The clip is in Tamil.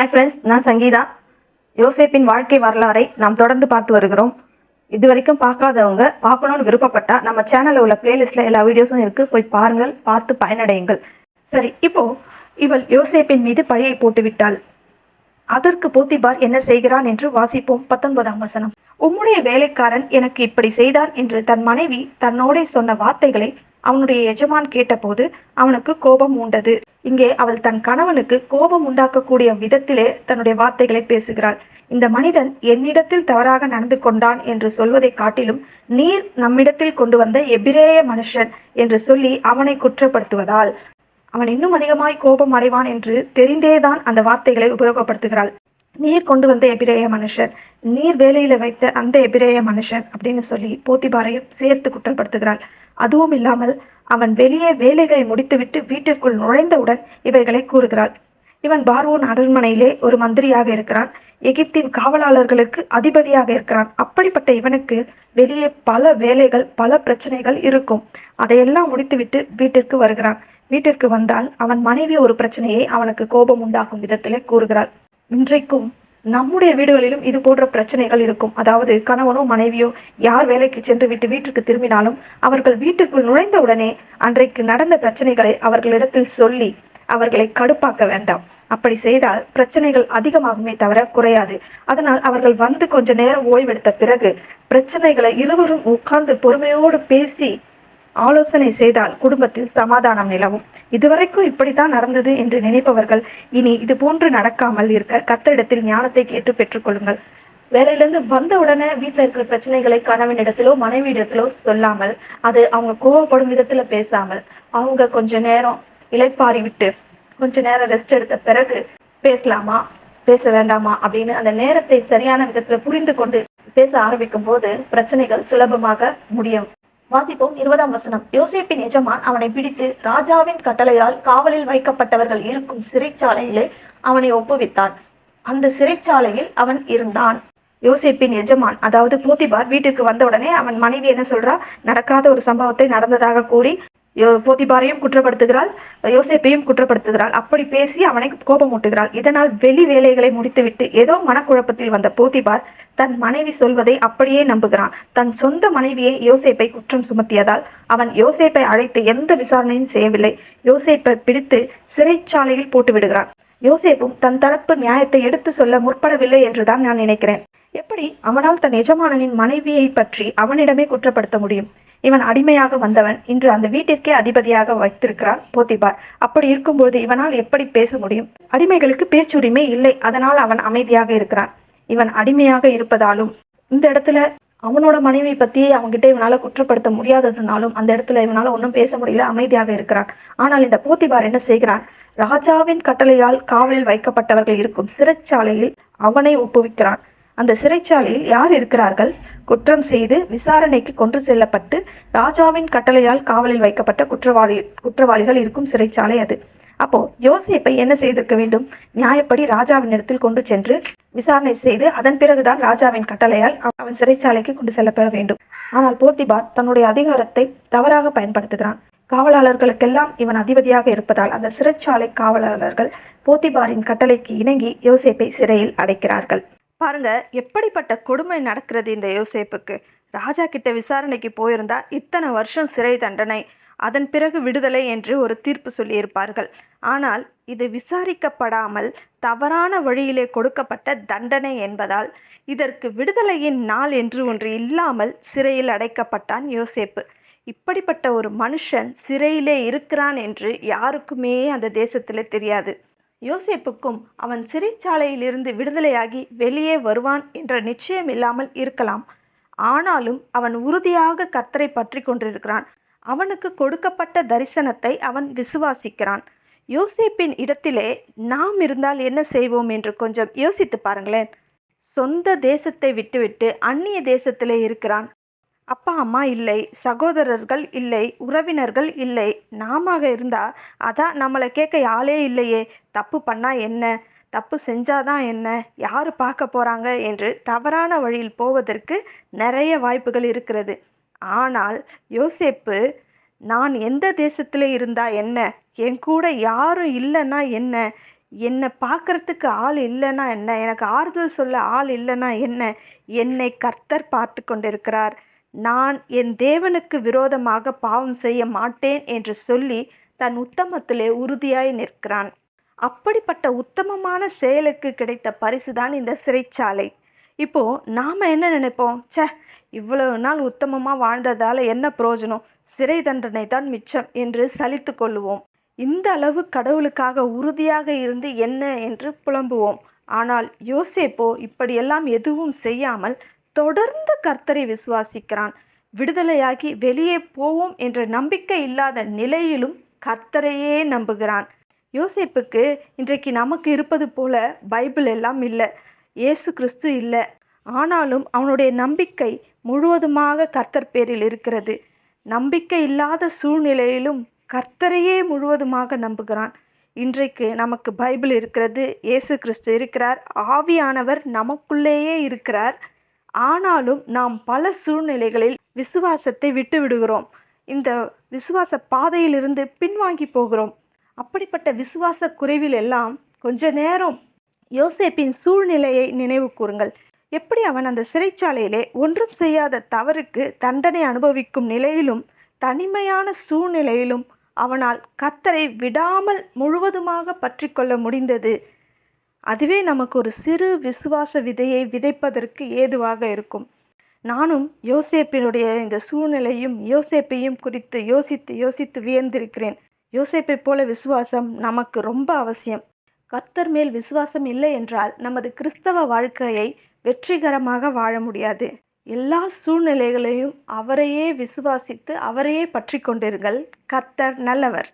ஹாய் ஃப்ரெண்ட்ஸ் நான் சங்கீதா. யோசேப்பின் வாழ்க்கை வரலாறை நாம் தொடர்ந்து பார்த்து வருகிறோம். இது வரைக்கும் பார்க்காதவங்க பார்க்கணும்னு விருப்பப்பட்டா நம்ம சேனலில் உள்ள பிளேலிஸ்ட்ல எல்லா வீடியோஸும் இருக்கு. போய் பாருங்கள் பார்த்து பயனடையுங்கள். சரி இப்போ இவள் யோசேப்பின் மீது பழியை போட்டுவிட்டாள் அதற்கு போத்திபார் என்ன செய்கிறான் என்று வாசிப்போம். பத்தொன்பதாம் வசனம். உம்முடைய வேலைக்காரன் எனக்கு இப்படி செய்தான் என்று தன் மனைவி தன்னோடே சொன்ன வார்த்தைகளை அவனுடைய எஜமான் கேட்டபோது அவனுக்கு கோபம் உண்டது. இங்கே அவள் தன் கணவனுக்கு கோபம் உண்டாக்கக்கூடிய விதத்திலே தன்னுடைய வார்த்தைகளை பேசுகிறாள். இந்த மனிதன் என்னிடத்தில் தவறாக நடந்து கொண்டான் என்று சொல்வதை காட்டிலும் நீர் நம்மிடத்தில் கொண்டு வந்த எபிரேய மனுஷன் என்று சொல்லி அவனை குற்றப்படுத்துவதால் அவன் இன்னும் அதிகமாய் கோபம் அடைவான் என்று தெரிந்தேதான் அந்த வார்த்தைகளை உபயோகப்படுத்துகிறாள். நீர் கொண்டு வந்த எபிரேய மனுஷன் நீர் வேலையில வைத்த அந்த எபிரேய மனுஷன் அப்படின்னு சொல்லி போத்திபாரையும் சேர்த்து குற்றப்படுத்துகிறாள். அதுவும் இல்லாமல் அவன் வெளியே வேலைகளை முடித்துவிட்டு வீட்டிற்குள் நுழைந்தவுடன் இவைகளை கூறுகிறாள். இவன் பார்வோன் அரண்மனையிலே ஒரு மந்திரியாக இருக்கிறான். எகிப்தின் காவலாளர்களுக்கு அதிபதியாக இருக்கிறான். அப்படிப்பட்ட இவனுக்கு வெளியே பல வேலைகள் பல பிரச்சனைகள் இருக்கும். அதையெல்லாம் முடித்துவிட்டு வீட்டிற்கு வருகிறான். வீட்டிற்கு வந்தால் அவன் மனைவி ஒரு பிரச்சனையை அவனுக்கு கோபம் உண்டாகும் விதத்திலே கூறுகிறாள். இன்றைக்கும் நம்முடைய வீடுகளிலும் இது போன்ற பிரச்சனைகள் இருக்கும். அதாவது கணவனோ மனைவியோ யார் வேலைக்கு சென்று விட்டு வீட்டுக்கு திரும்பினாலும் அவர்கள் வீட்டுக்குள் நுழைந்தவுடனே அன்றைக்கு நடந்த பிரச்சனைகளை அவர்களிடத்தில் சொல்லி அவர்களை கடுப்பாக்க வேண்டாம். அப்படி செய்தால் பிரச்சனைகள் அதிகமாகுமே தவிர குறையாது. அதனால் அவர்கள் வந்து கொஞ்ச நேரம் ஓய்வெடுத்த பிறகு பிரச்சனைகளை இருவரும் உட்கார்ந்து பொறுமையோடு பேசி ஆலோசனை செய்தால் குடும்பத்தில் சமாதானம் நிலவும். இதுவரைக்கும் இப்படித்தான் நடந்தது என்று நினைப்பவர்கள் இனி இது போன்று நடக்காமல் இருக்க கத்தரிடத்தில் ஞானத்தை கேட்டு பெற்றுக்கொள்ளுங்கள் வேலையிலிருந்து வந்த உடனே வீட்டுல இருக்கிற பிரச்சனைகளை கணவனிடத்திலோ மனைவியிடத்திலோ சொல்லாமல் அது அவங்க கோவப்படும் விதத்துல பேசாமல் அவங்க கொஞ்ச நேரம் இலைப்பாரி விட்டு கொஞ்ச நேரம் ரெஸ்ட் எடுத்த பிறகு பேசலாமா பேச வேண்டாமா அப்படின்னு அந்த நேரத்தை சரியான விதத்துல புரிந்து கொண்டு பேச ஆரம்பிக்கும் போது பிரச்சனைகள் சுலபமாக முடியும். வாசிப்போம் இருபதாம் வசனம். யோசிப்பின் எஜமான் அவனை பிடித்து ராஜாவின் கட்டளையால் காவலில் வைக்கப்பட்டவர்கள் இருக்கும் சிறைச்சாலையிலே அவனை ஒப்புவித்தான். அந்த சிறைச்சாலையில் அவன் இருந்தான். யோசிப்பின் எஜமான் அதாவது போத்திபார் வீட்டுக்கு வந்த உடனே அவன் மனைவி என்ன சொல்றா? நடக்காத ஒரு சம்பவத்தை நடந்ததாக கூறி போத்திபாரையும் குற்றப்படுத்துகிறாள் யோசேப்பையும் குற்றப்படுத்துகிறாள். அப்படி பேசி அவனை கோபமூட்டுகிறாள். இதனால் வெளி வேலைகளை முடித்துவிட்டு ஏதோ மனக்குழப்பத்தில் வந்த போத்திபார் தன் மனைவி சொல்வதை அப்படியே நம்புகிறான். தன் சொந்த மனைவியை யோசேப்பை குற்றம் சுமத்தியதால் அவன் யோசேப்பை அழைத்து எந்த விசாரணையும் செய்யவில்லை. யோசேப்பை பிடித்து சிறைச்சாலையில் போட்டு விடுகிறான் யோசேப்பும் தன் தரப்பு நியாயத்தை எடுத்து சொல்ல முற்படவில்லை என்றுதான் நான் நினைக்கிறேன். எப்படி அவனால் தன் எஜமானனின் மனைவியை பற்றி அவனிடமே குற்றப்படுத்த முடியும்? இவன் அடிமையாக வந்தவன் இன்று அந்த வீட்டிற்கே அதிபதியாக வைத்திருக்கிறான் போத்திபார். அப்படி இருக்கும்போது இவனால் எப்படி பேச முடியும்? அடிமைகளுக்கு பேச்சுரிமை இல்லை அதனால் அவன் அமைதியாக இருக்கிறான். இவன் அடிமையாக இருப்பதாலும் இந்த இடத்துல அவனோட மனைவி பத்தி அவன்கிட்ட இவனால குற்றப்படுத்த முடியாததுனாலும் அந்த இடத்துல இவனால ஒன்றும் பேச முடியல அமைதியாக இருக்கிறான். ஆனால் இந்த போத்திபார் என்ன செய்கிறான் ராஜாவின் கட்டளையால் காவலில் வைக்கப்பட்டவர்கள் இருக்கும் சிறைச்சாலையில் அவனை ஒப்புவிக்கிறான். அந்த சிறைச்சாலையில் யார் இருக்கிறார்கள்? குற்றம் செய்து விசாரணைக்கு கொண்டு செல்லப்பட்டு ராஜாவின் கட்டளையால் காவலில் வைக்கப்பட்ட குற்றவாளி குற்றவாளிகள் இருக்கும் சிறைச்சாலை அது. அப்போ யோசேப்பை என்ன செய்திருக்க வேண்டும்? நியாயப்படி ராஜாவின் இடத்தில் கொண்டு சென்று விசாரணை செய்து அதன் பிறகுதான் ராஜாவின் கட்டளையால் அவன் சிறைச்சாலைக்கு கொண்டு செல்லப்பட வேண்டும். ஆனால் போத்திபார் தன்னுடைய அதிகாரத்தை தவறாக பயன்படுத்துகிறான். காவலாளர்களுக்கெல்லாம் இவன் அதிபதியாக இருப்பதால் அந்த சிறைச்சாலை காவலாளர்கள் போத்திபாரின் கட்டளைக்கு இணங்கி யோசேப்பை சிறையில் அடைக்கிறார்கள். பாருங்க எப்படிப்பட்ட கொடுமை நடக்கிறது இந்த யோசேப்புக்கு? ராஜா கிட்ட விசாரணைக்கு போயிருந்தா இத்தனை வருஷம் சிறை தண்டனை அதன் பிறகு விடுதலை என்று ஒரு தீர்ப்பு சொல்லியிருப்பார்கள். ஆனால் இது விசாரிக்கப்படாமல் தவறான வழியிலே கொடுக்கப்பட்ட தண்டனை என்பதால் இதற்கு விடுதலையின் நாள் என்று ஒன்று இல்லாமல் சிறையில் அடைக்கப்பட்டான் யோசேப்பு. இப்படிப்பட்ட ஒரு மனுஷன் சிறையிலே இருக்கிறான் என்று யாருக்குமே அந்த தேசத்தில் தெரியாது. யோசேப்புக்கும் அவன் சிறைச்சாலையிலிருந்து விடுதலையாகி வெளியே வருவான் என்ற நிச்சயம் இல்லாமல் இருக்கலாம். ஆனாலும் அவன் உறுதியாக கர்த்தரை பற்றி கொண்டிருக்கிறான். அவனுக்கு கொடுக்கப்பட்ட தரிசனத்தை அவன் விசுவாசிக்கிறான். யோசேப்பின் இடத்திலே நாம் இருந்தால் என்ன செய்வோம் என்று கொஞ்சம் யோசித்து பாருங்களேன். சொந்த தேசத்தை விட்டுவிட்டு அந்நிய தேசத்திலே இருக்கிறான். அப்பா அம்மா இல்லை சகோதரர்கள் இல்லை உறவினர்கள் இல்லை. நாம இருந்தா அதான் நம்மளை கேட்க ஆளே இல்லையே. தப்பு பண்ணா என்ன? தப்பு செஞ்சாதான் என்ன? யார் பார்க்க போறாங்க? என்று தவறான வழியில் போவதற்கு நிறைய வாய்ப்புகள் இருக்கிறது. ஆனால் யோசேப்பு நான் எந்த தேசத்தில் இருந்தா என்ன? என் கூட யாரும் இல்லைன்னா என்ன? என்னை பார்க்கறதுக்கு ஆள் இல்லைன்னா என்ன? எனக்கு ஆறுதல் சொல்ல ஆள் இல்லைன்னா என்ன? என்னை கர்த்தர் பார்த்து கொண்டிருக்கிறார். நான் என் தேவனுக்கு விரோதமாக பாவம் செய்ய மாட்டேன் என்று சொல்லி தன் உத்தமத்திலே உறுதியாய் நிற்கிறான். அப்படிப்பட்ட உத்தமமான செயலுக்கு கிடைத்த பரிசு தான் இந்த சிறைச்சாலை. இப்போ நாம என்ன நினைப்போம்? ச்சே இவ்வளவு நாள் உத்தமமா வாழ்ந்ததால என்ன பிரயோஜனம்? சிறை தண்டனை தான் மிச்சம் என்று சலித்து கொள்ளுவோம். இந்த அளவு கடவுளுக்காக உறுதியாக இருந்து என்ன என்று புலம்புவோம். ஆனால் யோசேப்போ இப்படியெல்லாம் எதுவும் செய்யாமல் தொடர்ந்து கர்த்தரை விசுவாசிக்கிறான். விடுதலையாகி வெளியே போவோம் என்ற நம்பிக்கை இல்லாத நிலையிலும் கர்த்தரையே நம்புகிறான். யோசிப்புக்கு இன்றைக்கு நமக்கு இருப்பது போல பைபிள் எல்லாம் இல்லை இயேசு கிறிஸ்து இல்லை. ஆனாலும் அவனுடைய நம்பிக்கை முழுவதுமாக கர்த்தர் பேரில் இருக்கிறது. நம்பிக்கை இல்லாத சூழ்நிலையிலும் கர்த்தரையே முழுவதுமாக நம்புகிறான். இன்றைக்கு நமக்கு பைபிள் இருக்கிறது இயேசு கிறிஸ்து இருக்கிறார் ஆவியானவர் நமக்குள்ளேயே இருக்கிறார். ஆனாலும் நாம் பல சூழ்நிலைகளில் விசுவாசத்தை விட்டு விடுகிறோம். இந்த விசுவாச பாதையிலிருந்து பின்வாங்கி போகிறோம். அப்படிப்பட்ட விசுவாச குறைவில் எல்லாம் கொஞ்ச நேரம் யோசேப்பின் சூழ்நிலையை நினைவு கூறுங்கள். எப்படி அவன் அந்த சிறைச்சாலையிலே ஒன்றும் செய்யாத தவறுக்கு தண்டனை அனுபவிக்கும் நிலையிலும் தனிமையான சூழ்நிலையிலும் அவனால் கத்தரை விடாமல் முழுவதுமாக பற்றி கொள்ள முடிந்தது? அதுவே நமக்கு ஒரு சிறு விசுவாச விதையை விதைப்பதற்கு ஏதுவாக இருக்கும். நானும் யோசேப்பினுடைய இந்த சூழ்நிலையும் யோசேப்பையும் குறித்து யோசித்து யோசித்து வியந்திருக்கிறேன். யோசேப்பை போல விசுவாசம் நமக்கு ரொம்ப அவசியம். கர்த்தர் மேல் விசுவாசம் இல்லை என்றால் நமது கிறிஸ்தவ வாழ்க்கையை வெற்றிகரமாக வாழ முடியாது. எல்லா சூழ்நிலைகளையும் அவரையே விசுவாசித்து அவரையே பற்றி கொண்டிருங்கள். கர்த்தர் நல்லவர்.